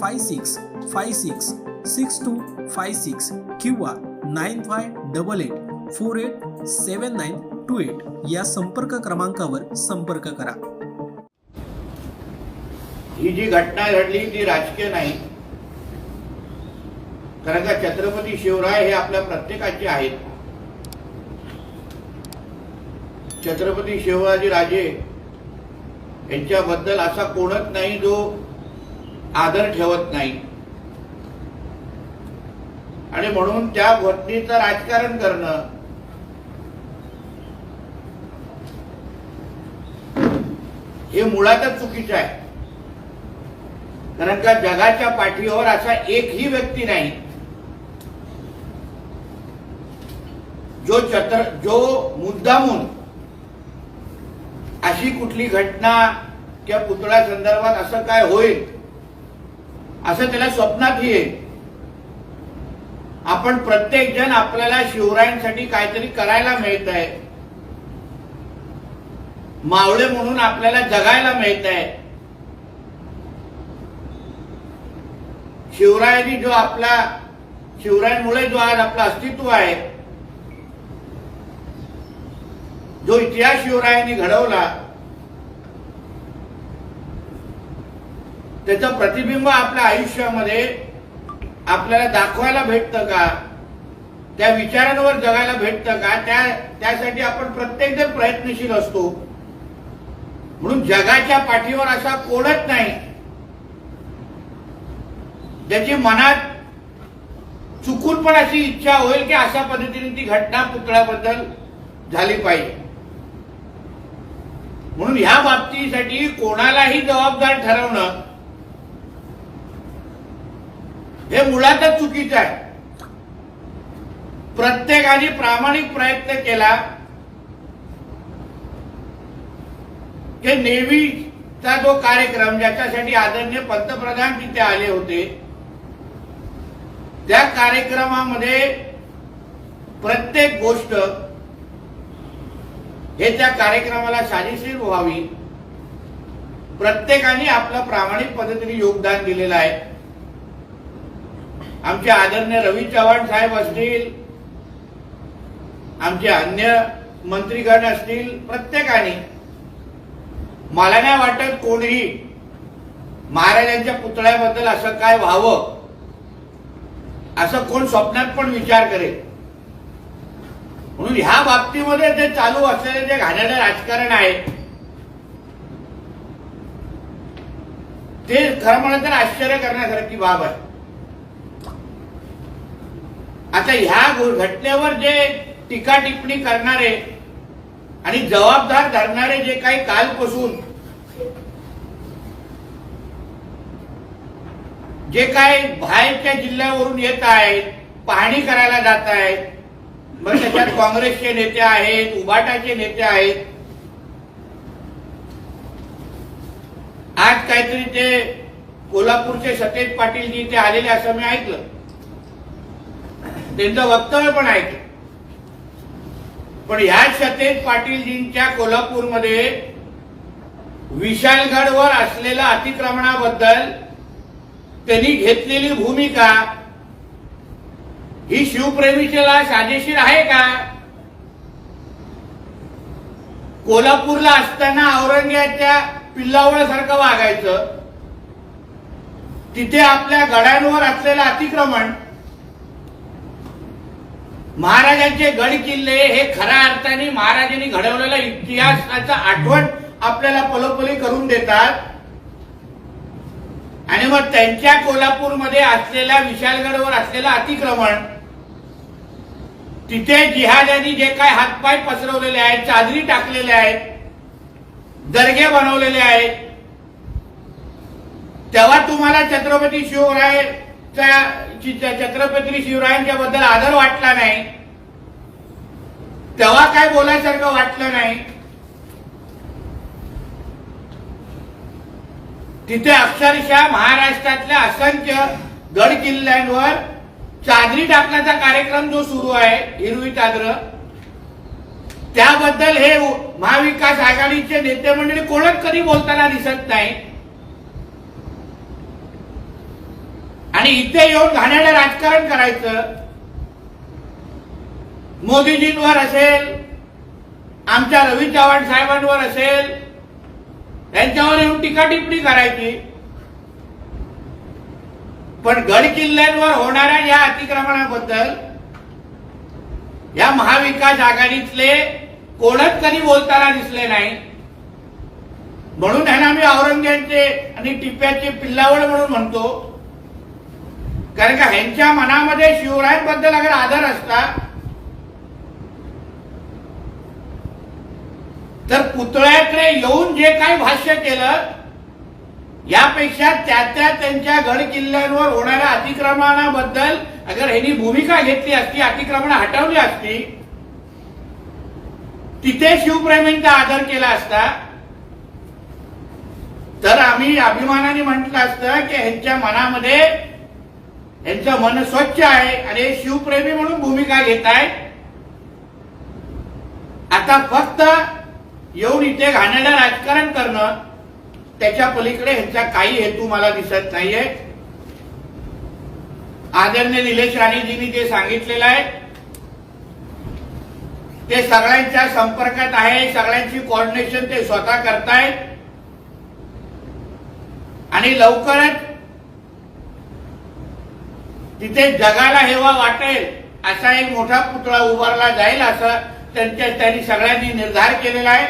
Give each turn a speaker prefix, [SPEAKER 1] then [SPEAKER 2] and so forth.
[SPEAKER 1] five six five six six two five six किंवा nine five double eight four eight seven nine two eight या संपर्क क्रमांकावर संपर्क करा.
[SPEAKER 2] ही जी घटना घडली ती राजकीय नाही. कारण का छत्रपती शिवराय हे आपल्या प्रत्येकाचे आहेत. छत्रपती शिवाजी राजे यांच्याबद्दल असा कोणच नाही जो आदर ठेवत नाही. आणि म्हणून त्या घटनेचं राजकारण करणं हे मुळातच चुकीचं आहे. कारण का जगाच्या पाठीवर असा एकही व्यक्ती नाही जो चत्र जो मुद्दामून अशी कुठली घटना किंवा पुतळ्या संदर्भात असं काय होईल असं त्याला स्वप्नात येईल आपण प्रत्येक जण आपल्याला शिवरायांसाठी काहीतरी करायला मिळत आहे मावळे म्हणून आपल्याला जगायला मिळत आहे शिवरायांनी जो आपला शिवरायांमुळे जो आज आपलं अस्तित्व आहे जो इतिहास शिवरायांनी घडवला त्याचं प्रतिबिंब आपल्या आयुष्यामध्ये आपल्याला दाखवायला भेटतं का? त्या विचारांवर जगायला भेटतं का? त्या त्यासाठी आपण प्रत्येक जण प्रयत्नशील असतो. म्हणून जगाच्या पाठीवर असा कोणच नाही. ज्याची मनात चुकून पण अशी इच्छा होईल की अशा पद्धतीने ती घटना पुतळ्याबद्दल झाली पाहिजे. म्हणून ह्या बाबतीसाठी कोणालाही जबाबदार ठरवणं हे मुळातच चुकीचं आहे. प्रत्येकाने प्रामाणिक प्रयत्न केला. की नेव्हीचा जो कार्यक्रम ज्याच्यासाठी आदरणीय पंतप्रधान तिथे आले होते त्या कार्यक्रमामध्ये प्रत्येक गोष्ट हे त्या कार्यक्रमाला साजेशीर व्हावी. प्रत्येकाने आपलं प्रामाणिक पद्धतीने योगदान दिलेलं आहे. आमचे आदरणीय रवी चव्हाण साहेब असतील आमचे अन्य मंत्रीगण असतील प्रत्येकाने मला नाही वाटत कोणीही महाराजांच्या पुतळ्याबद्दल असं काय व्हावं असं कोण स्वप्नात पण विचार करेल. म्हणून ह्या बाबतीमध्ये जे चालू असलेले जे घाण्याचं राजकारण आहे ते खरं म्हणलं तर आश्चर्य करण्यासारखी बाब आहे. आता ह्या घटनेवर जे टीका टिप्पणी करणारे आणि जबाबदार धरणारे जे काही कालपासून जे काही बाहेरच्या जिल्ह्यावरून येत आहेत पाहणी करायला जात आहेत मग त्याच्यात काँग्रेसचे नेते आहेत उबाटाचे नेते आहेत. आज काहीतरी ते कोल्हापूरचे सतेज पाटीलजी ते आलेले असं मी ऐकलं. त्यांचं वक्तव्य पण ऐकलं पण ह्या सतेज पाटीलजींच्या कोल्हापूरमध्ये विशालगडवर असलेल्या अतिक्रमणाबद्दल त्यांनी घेतलेली भूमिका ही शिवप्रेमीच्याला साजेशीर आहे का? कोल्हापूरला असताना औरंगजेबाच्या पिल्लावळासारखं वागायचं. तिथे आपल्या गड्यांवर असलेलं अतिक्रमण महाराजांचे गड किल्ले हे खऱ्या अर्थाने महाराजांनी घडवलेला इतिहासाचा आठवण आपल्याला पलोपली करून देतात. आणि मग त्यांच्या कोल्हापूरमध्ये असलेल्या विशालगडवर असलेलं अतिक्रमण तिथे जिहाद्यांनी जे काय हातपाय पसरवलेले आहेत चादरी टाकलेल्या आहेत दर्गे बनवलेले आहेत तेव्हा तुम्हाला छत्रपती शिवराय छत्रपती शिवरायांच्या बद्दल आदर वाटला नाही. तेव्हा काय बोलायसारखं वाटलं नाही. तिथे अक्षरशः महाराष्ट्रातल्या असंख्य गड किल्ल्यांवर चादरी टाकण्याचा कार्यक्रम जो सुरू आहे हिरवी चादर त्याबद्दल हे महाविकास आघाडीचे नेते मंडळी कोणच कधी बोलताना दिसत नाही. आणि इथे येऊन घाण्याला राजकारण करायचं. मोदीजींवर असेल आमच्या रवी चव्हाण साहेबांवर असेल त्यांच्यावर येऊन टीका टिप्पणी करायची. पण गड किल्ल्यांवर होणाऱ्या या अतिक्रमणाबद्दल या महाविकास आघाडीतले कोणच कधी बोलताना दिसले नाही. म्हणून ह्यांना मी औरंगजेबचे आणि टिप्प्याचे पिल्लावळ म्हणून म्हणतो. कारण का ह्यांच्या मनामध्ये शिवरायांबद्दल अगर आदर असता तर पुतळ्याकडे येऊन जे काही भाष्य केलं यापेक्षा त्या त्या त्यांच्या गड किल्ल्यांवर होणाऱ्या अतिक्रमणाबद्दल अगर ह्यांनी भूमिका घेतली असती अतिक्रमण हटवली असती तिथे शिवप्रेमींचा आदर केला असता तर आम्ही अभिमानाने म्हटलं असतं की ह्यांच्या मनामध्ये यांचं मन स्वच्छ आहे आणि शिवप्रेमी म्हणून भूमिका घेत आहे. आता फक्त येऊन इथे घाणेरडं राजकारण करणं त्याच्या पलीकडे ह्यांचा काही हेतू मला दिसत नाहीये. आदरणीय निलेश राणेजींनी जे सांगितलेलं आहे ते सगळ्यांच्या संपर्कात आहे सगळ्यांची कोऑर्डिनेशन ते स्वतः करतायत. आणि लवकरच तिथे जगाला हेवा वाटेल असा एक मोठा पुतळा उभारला जाईल असं त्यांच्या त्यांनी सगळ्यांनी निर्धार केलेला आहे.